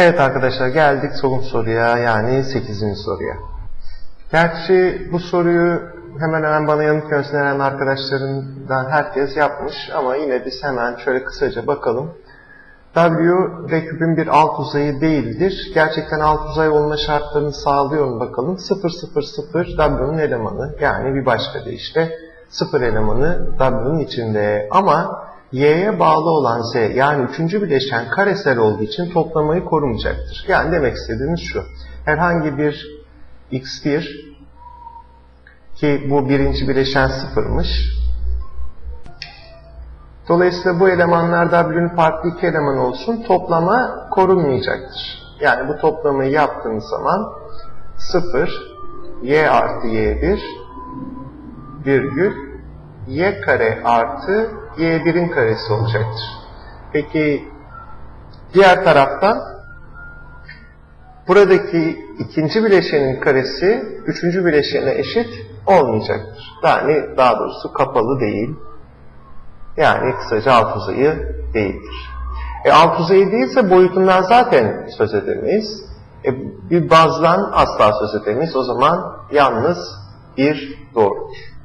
Evet arkadaşlar geldik son soruya yani 8. soruya. Gerçi bu soruyu hemen hemen bana yanıt gönderen arkadaşlarımdan herkes yapmış ama yine biz hemen şöyle kısaca bakalım. W ve küpün bir alt uzayı değildir. Gerçekten alt uzay olma şartlarını sağlıyor mu bakalım. 0 0 0 W'nun elemanı yani bir başka deyişle 0 elemanı W'nun içinde. Ama Y'ye bağlı olan Z yani üçüncü bileşen karesel olduğu için toplamayı korumayacaktır. Yani demek istediğimiz şu. Herhangi bir x1 ki bu birinci bileşen sıfırmış. Dolayısıyla bu elemanlar W'nin farklı iki eleman olsun toplama korunmayacaktır. Yani bu toplamayı yaptığınız zaman 0 y artı y1 virgül y kare artı y1'in karesi olacaktır. Peki diğer taraftan buradaki ikinci bileşenin karesi üçüncü bileşene eşit olmayacaktır. Yani daha doğrusu kapalı değil. Yani kısaca alt uzayı değildir. E alt uzayı değilse boyutundan zaten söz edemeyiz. E, bir bazdan asla söz edemeyiz. O zaman yalnız bir doğrudur.